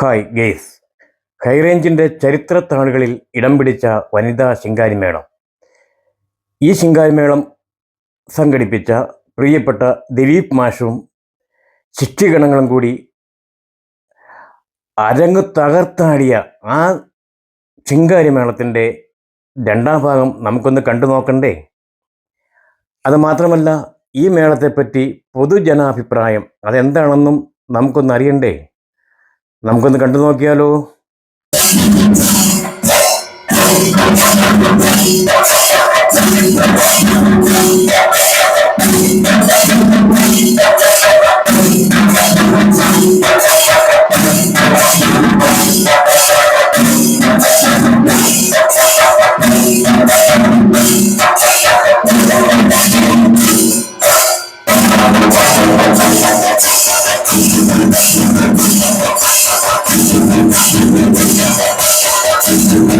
Hi guys ഹൈറേഞ്ചിന്റെ ചരിത്രത്താളുകളിൽ ഇടം പിടിച്ച വനിതാ ശിങ്കാരിമേളം. ഈ ശിങ്കാരിമേളം സംഘടിപ്പിച്ച പ്രിയപ്പെട്ട ദിലീപ് മാഷും ശിഷ്യഗണങ്ങളും കൂടി അരങ്ങ് തകർത്താടിയ ആ ശിങ്കാരിമേളത്തിന്റെ രണ്ടാം ഭാഗം നമുക്കൊന്ന് കണ്ടു നോക്കണ്ടേ? അത് മാത്രമല്ല ഈ മേളത്തെപ്പറ്റി പൊതുജനാഭിപ്രായം അതെന്താണെന്നും നമുക്കൊന്ന് അറിയണ്ടേ? നമുക്കൊന്ന് കണ്ടു നോക്കിയാലോ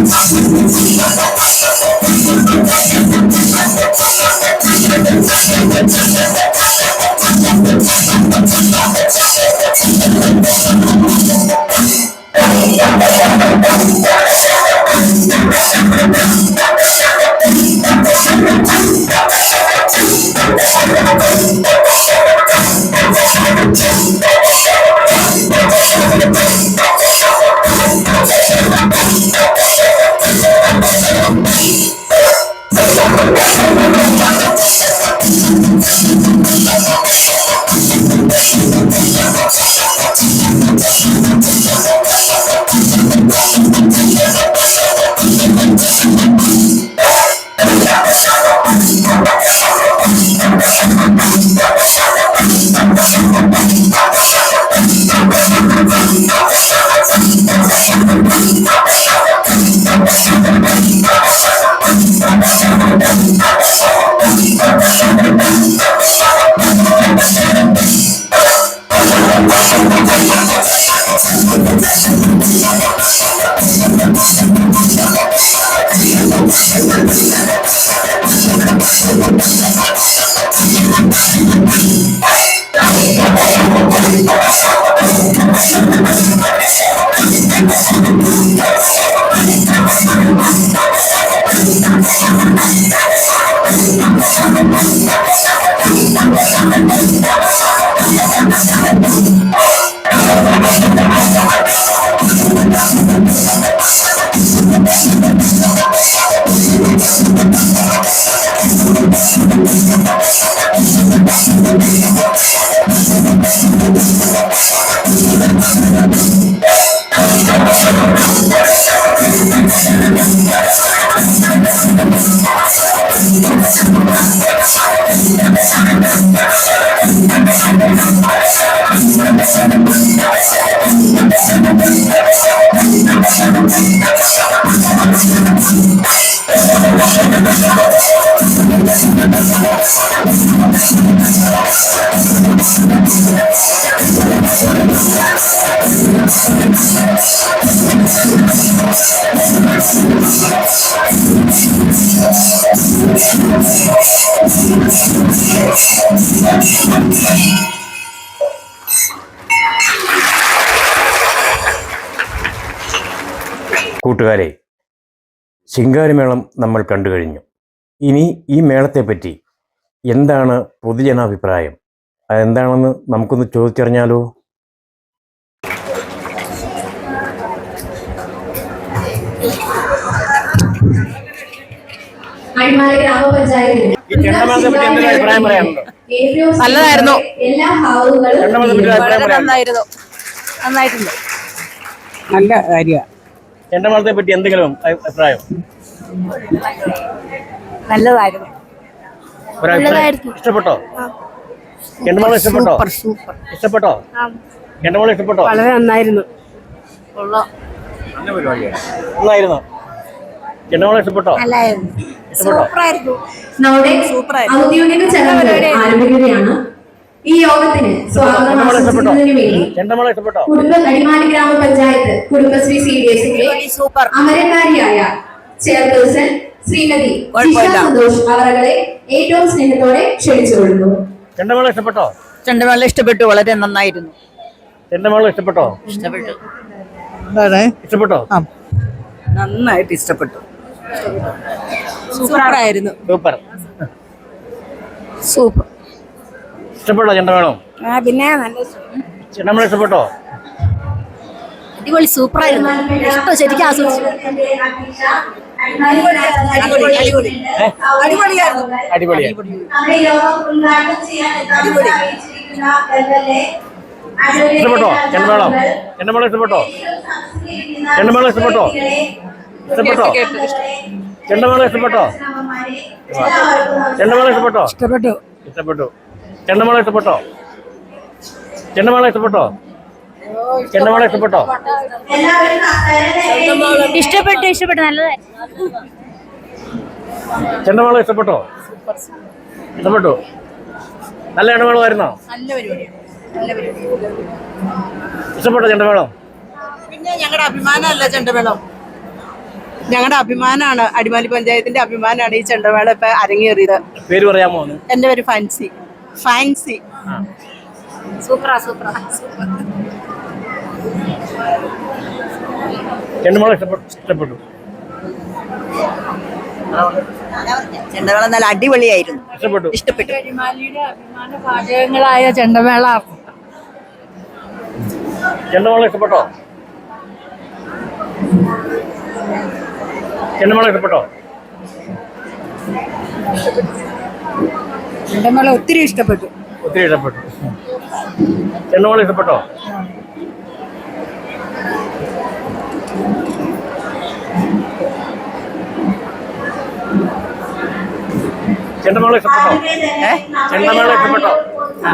Thank you. കൂട്ടുകാരെ ശിങ്കാരിമേളം നമ്മൾ കണ്ടു കഴിഞ്ഞു ഇനി ഈ മേളത്തെപ്പറ്റി എന്താണ് പൊതുജനാഭിപ്രായം അതെന്താണെന്ന് നമുക്കൊന്ന് ചോദിച്ചറിഞ്ഞാലോ? നല്ലതായിരുന്നു. നന്നായിരുന്നു. നന്നായിട്ടുണ്ട്. നല്ല കാര്യമാണ്. ചെണ്ടമേളത്തെ പറ്റി എന്തെങ്കിലും അഭി- അഭിപ്രായം? നല്ലതായിരുന്നു. ഇഷ്ടപ്പെട്ടോ? ചെണ്ടമേളം ഇഷ്ടപ്പെട്ടോ? ഇഷ്ടപ്പെട്ടോ? ചെണ്ടമേളം ഇഷ്ടപ്പെട്ടോ? വളരെ നന്നായിരുന്നു. നന്നായിരുന്നു. ചെണ്ടമേളം ഇഷ്ടപ്പെട്ടോ? ഇഷ്ടപ്പെട്ടോ? സൂപ്പറായിരുന്നു. ഔദ്യോഗിക ചടങ്ങുകൾ ആരംഭിക്കുകയാണ്. ഈ യോഗത്തിന് സ്വാഗതം ചെണ്ടമേളം ഇഷ്ടപ്പെട്ടോ? ആശംസിക്കുന്നതിന് വേണ്ടി കുടുംബ അടിമാലി ഗ്രാമപഞ്ചായത്ത് കുടുംബശ്രീ സി ഡി എസിലെ സൂപ്പർ. അമരക്കാരിയായ ചെയർപേഴ്സൺ ശ്രീമതി. സന്തോഷ് അവരുടെ ഏറ്റവും സ്നേഹത്തോടെ ക്ഷണിച്ചുകൊള്ളുന്നു. ചെണ്ടമേള ഇഷ്ടപ്പെട്ടോ? ചെണ്ടമേള ഇഷ്ടപ്പെട്ടു വളരെ നന്നായിരുന്നു. ചെണ്ടമേള ഇഷ്ടപ്പെട്ടോ? ഇഷ്ടപ്പെട്ടു. ഇഷ്ടപ്പെട്ടോ? നന്നായിട്ട് ഇഷ്ടപ്പെട്ടു. സൂപ്പർ ആയിരുന്നു സൂപ്പർ. സൂപ്പർ. ഇഷ്ടപ്പെട്ടോ ചെണ്ടമേളം ആ പിന്നെ നല്ല ചെണ്ടമേളം ഇഷ്ടപ്പെട്ടോ? അടിപൊളി സൂപ്പറായിരുന്നു. ഇഷ്ടം ശരിക്കും ആസ്വദിച്ചു. ഇഷ്ടപ്പെട്ടോ? ചെണ്ടമേളം ചെണ്ടമേളം ഇഷ്ടപ്പെട്ടോ? ചെണ്ടമേളം ഇഷ്ടപ്പെട്ടോ? ഇഷ്ടപ്പെട്ടോ? ചെണ്ടമേളം ഇഷ്ടപ്പെട്ടോ? ചെണ്ടമേളം ഇഷ്ടപ്പെട്ടോ? ഇഷ്ടപ്പെട്ടു. ഇഷ്ടപ്പെട്ടു. ചെണ്ടമേളം ഇഷ്ടപ്പെട്ടോ? ചെണ്ടമേളം ഇഷ്ടപ്പെട്ടോ? ചെണ്ടമേളം ഇഷ്ടപ്പെട്ടോ? ഇഷ്ടപ്പെട്ടു ഇഷ്ടപ്പെട്ടു നല്ലതായിരുന്നു ചെണ്ടമേളം ഇഷ്ടപ്പെട്ടോ? ഇഷ്ടപ്പെട്ടു. നല്ല ചെണ്ടമേളമായിരുന്നോ? ഇഷ്ടപ്പെട്ടോ ചെണ്ടമേളം? പിന്നെ ഞങ്ങളുടെ അഭിമാനമല്ല ചെണ്ടമേളം. ഞങ്ങളുടെ അഭിമാനമാണ് അടിമാലി പഞ്ചായത്തിന്റെ അഭിമാനമാണ് ഈ ചെണ്ടമേളം ഇപ്പൊ അരങ്ങേറിയത്. പേര് പറയാമോ എന്റെ പേര് ഫാൻസി. ഫാൻസി. സൂപ്പറാ സൂപ്പറാ ചെണ്ടമേളം ഇഷ്ടപ്പെട്ടു ഇഷ്ടപ്പെട്ടു. ചെണ്ടമേളം നല്ല അടിപൊളിയായിരുന്നു. ഇഷ്ടപ്പെട്ടു. ഇഷ്ടപ്പെട്ടു. അടിമാലിയുടെ അഭിമാന പാചകങ്ങളായ ചെണ്ടമേള. ചെണ്ടമേളം ഇഷ്ടപ്പെട്ടോ? ചെണ്ടമേളം ഇഷ്ടപ്പെട്ടോ? ചെണ്ടമേളം ഒത്തിരി ഇഷ്ടപ്പെട്ടു. ഒത്തിരി ഇഷ്ടപ്പെട്ടു. ചെണ്ടമേളം ഇഷ്ടപ്പെട്ടോ? ചെണ്ടമേളം ഇഷ്ടപ്പെട്ടോ? ചെണ്ടമേളം ഇഷ്ടപ്പെട്ടോ ചെണ്ടമേളം ഇഷ്ടപ്പെട്ടോ? ആ.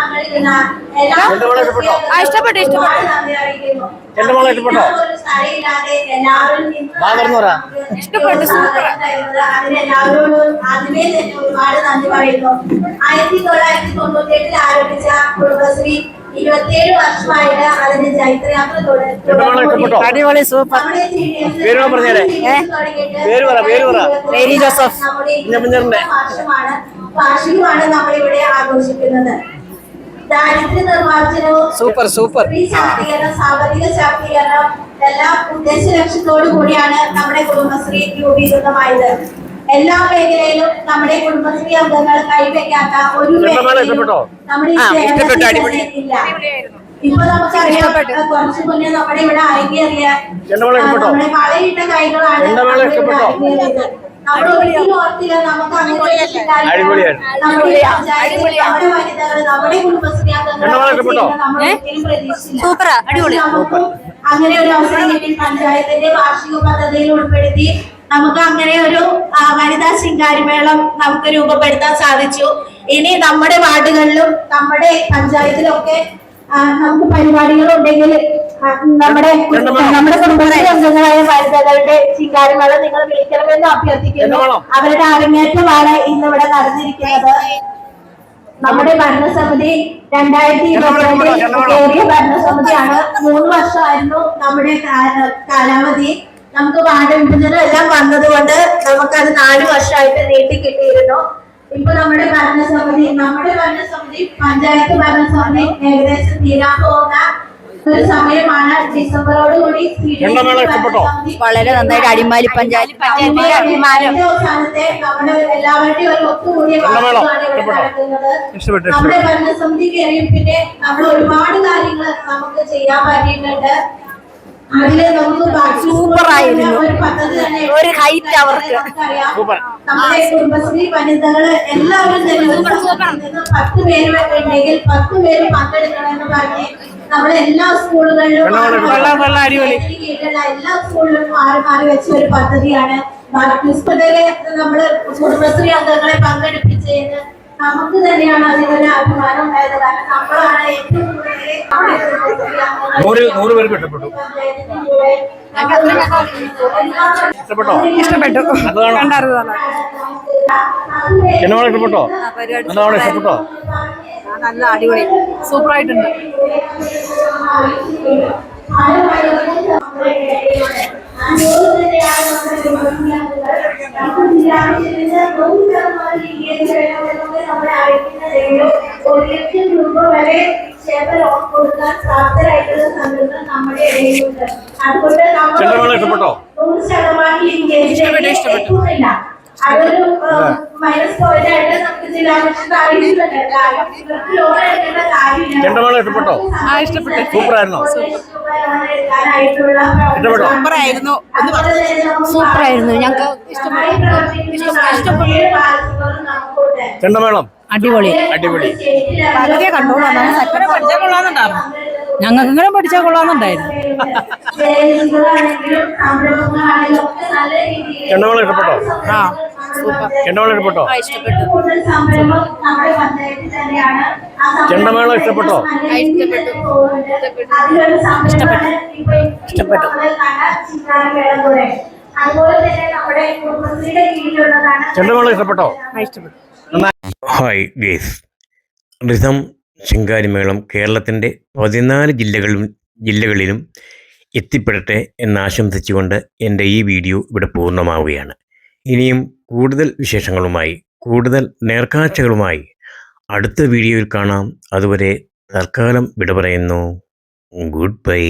ഇഷ്ടപ്പെട്ടു? ഇഷ്ടപ്പെട്ടു മോളെ ഇഷ്ടപ്പെട്ടോ? വാ തുറന്നു പറ. ഇഷ്ടപ്പെട്ടു സൂപ്പർ ആദ്യമേ തന്നെ ഒരുപാട് നന്ദി പറയുന്നു ആയിരത്തി തൊള്ളായിരത്തി തൊണ്ണൂറ്റി എട്ടിൽ ആരംഭിച്ച കുടുംബശ്രീ ഇരുപത്തിയേഴ് വർഷമായിട്ട് അതിന്റെ ചൈത്രയാത്ര തുട- ചെണ്ടമേളം അടിപൊളി സൂപ്പർ. പേര് പറഞ്ഞേ പേര് പറ, പേര് പറ. Mary Joseph. വർഷമാണ് വാർഷികമാണ് നമ്മൾ ഇവിടെ ആഘോഷിക്കുന്നത്. ദാരിദ്ര്യ നിർമ്മാർജനവും സൂപ്പർ സൂപ്പർ സ്ത്രീ ശാക്തീകരണം സാമ്പത്തിക ശാക്തീകരണം എല്ലാ ഉദ്ദേശ ലക്ഷ്യത്തോടു കൂടിയാണ് നമ്മുടെ കുടുംബശ്രീ രൂപീകൃതമായത് എല്ലാ മേഖലയിലും നമ്മുടെ കുടുംബശ്രീ അംഗങ്ങൾ കൈവയ്ക്കാത്ത ഒരു മേഖലയിലും? നമ്മുടെ. ഇല്ല ഇപ്പൊ നമുക്കറിയാം കുറച്ചു മുന്നേ നമ്മുടെ ഇവിടെ അരങ്ങേറിയ നമ്മുടെ വളയിട്ട കൈകളാണ്? അരങ്ങേറിയത്. സൂപ്പറാ, അടിപൊളി. അങ്ങനെ ഒരു അവസരം കിട്ടി. പഞ്ചായത്തിന്റെ വാർഷിക പദ്ധതിയിൽ ഉൾപ്പെടുത്തി നമുക്ക് അങ്ങനെ ഒരു വനിതാ ശിങ്കാരിമേളം നമുക്ക് രൂപപ്പെടുത്താൻ സാധിച്ചു. ഇനി നമ്മുടെ വാർഡുകളിലും നമ്മുടെ പഞ്ചായത്തിലൊക്കെ നമുക്ക് പരിപാടികൾ ഉണ്ടെങ്കിൽ നമ്മുടെ. നമ്മുടെ കുടുംബത്തിലെ അംഗങ്ങളായ വനിതകളുടെ ചിങ്കാരങ്ങളെ നിങ്ങൾ വിളിക്കണമെന്ന് അഭ്യർത്ഥിക്കുന്നു. അവരുടെ അരങ്ങേറ്റമാണ് ഇന്ന് ഇവിടെ നടന്നിരിക്കുന്നത്. നമ്മുടെ ഭരണസമിതി രണ്ടായിരത്തി ഇരുപത്തിരണ്ടിൽ കയറിയ ഭരണസമിതിയാണ്. മൂന്ന് വർഷമായിരുന്നു നമ്മുടെ കാലാവധി. നമുക്ക് വാർഡ് വിഭജനം എല്ലാം വന്നതുകൊണ്ട് നമുക്കത് നാല് വർഷമായിട്ട് നീട്ടി കിട്ടിയിരുന്നു. ഇപ്പൊ നമ്മുടെ ഭരണസമിതി നമ്മുടെ ഭരണസമിതി പഞ്ചായത്ത് ഭരണസമിതി ഏകദേശം തീരാൻ പോകുന്ന ഒരു സമയമാണ് ഡിസംബറോട് കൂടി ചെണ്ടമേളം ഇഷ്ടപ്പെട്ടോ? വളരെ നന്നായിട്ട് അടിമാലി പഞ്ചായത്ത് പഞ്ചായത്തിന്റെ അഭിമാനം. നമ്മുടെ ഭരണസമിതി കയറിയും പിന്നെ നമ്മൾ ഒരുപാട് കാര്യങ്ങൾ നമുക്ക് ചെയ്യാൻ പറ്റിയിട്ടുണ്ട്. സൂപ്പർ നമുക്ക് സൂപ്പറായിരുന്നു. ഒരു ഹൈറ്റ് അവർക്ക്. നമ്മുടെ കുടുംബശ്രീ വനിതകൾ എല്ലാവരും പത്ത് പേര് ഉണ്ടെങ്കിൽ പത്ത് പേര് പങ്കെടുക്കണമെന്ന് പറഞ്ഞ് നമ്മുടെ എല്ലാ സ്കൂളുകളിലും എല്ലാ സ്കൂളിലും മാറി മാറി വെച്ച ഒരു പദ്ധതിയാണ് മുനിസിപ്പലിലെ നമ്മൾ കുടുംബശ്രീ അംഗങ്ങളെ പങ്കെടുപ്പിച്ചതിന് നമുക്ക് തന്നെയാണ് അതിനൊരു അഭിമാനം ഉണ്ടായത്. കാരണം നമ്മളാണ് ഏറ്റവും കൂടുതൽ ഇഷ്ടപ്പെട്ടു? കണ്ടായിരുന്നു ചെണ്ടമേളം ഇഷ്ടപ്പെട്ടോ? നല്ലതാണോ? ഇഷ്ടപ്പെട്ടോ? നല്ല അടിപൊളി. സൂപ്പറായിട്ടുണ്ട്. ഒരു ലക്ഷം രൂപ വരെ കൊടുക്കാൻ പ്രാപ്തരായിട്ടുള്ള സംഘടന നമ്മുടെ ഇടയിലുണ്ട് അതുകൊണ്ട് നമ്മൾ? നൂറ് ശതമാനം എത്തുന്നില്ല അതൊരു മൈനസ് പോയിന്റ് ആയിട്ട് നമുക്ക് ജില്ലാ കലക്ടർ അറിയിച്ചിട്ടുണ്ട് കാരണം ഇവർക്ക് ലോൺ എടുക്കേണ്ട കാര്യമില്ല ചെണ്ടമേളം ഇഷ്ടപ്പെട്ടോ? ആ, ഇഷ്ടപ്പെട്ടു. സൂപ്പർ സൂപ്പറായിരുന്നോ? ഇഷ്ടപ്പെട്ടോ? സൂപ്പറായിരുന്നു. ഒന്ന് സൂപ്പറായിരുന്നു. ഞങ്ങൾക്ക് ചെണ്ടമേളം അടിപൊളി അടിപൊളി. പകുതിയെ കണ്ടോളാം സക്കര പഠിച്ചാൽ. ഞങ്ങൾക്ക് ഇങ്ങനെ പഠിച്ചാൽ കൊള്ളാമെന്നുണ്ടായിരുന്നു ചെണ്ടമേളം ഇഷ്ടപ്പെട്ടോ? ആ ചെണ്ടമേളം ഇഷ്ടപ്പെട്ടോ? ചെണ്ടമേളം ഇഷ്ടപ്പെട്ടോ. ഇഷ്ടപ്പെട്ടു? അതുപോലെ തന്നെ നമ്മുടെ കുടുംബശ്രീയുടെ കീഴിലുള്ളതാണ് ചെണ്ടമേളം ഇഷ്ടപ്പെട്ടോ? Hi guys. റിസം ശിങ്കാരിമേളം കേരളത്തിന്റെ പതിനാല് ജില്ലകളിലും ജില്ലകളിലും എത്തിപ്പെടട്ടെ എന്നാശംസിച്ചുകൊണ്ട് എന്റെ ഈ വീഡിയോ ഇവിടെ പൂർണമാവുകയാണ്. ഇനിയും കൂടുതൽ വിശേഷങ്ങളുമായി കൂടുതൽ നേർക്കാഴ്ചകളുമായി അടുത്ത വീഡിയോയിൽ കാണാം. അതുവരെ തൽക്കാലം വിട പറയുന്നു. Good bye.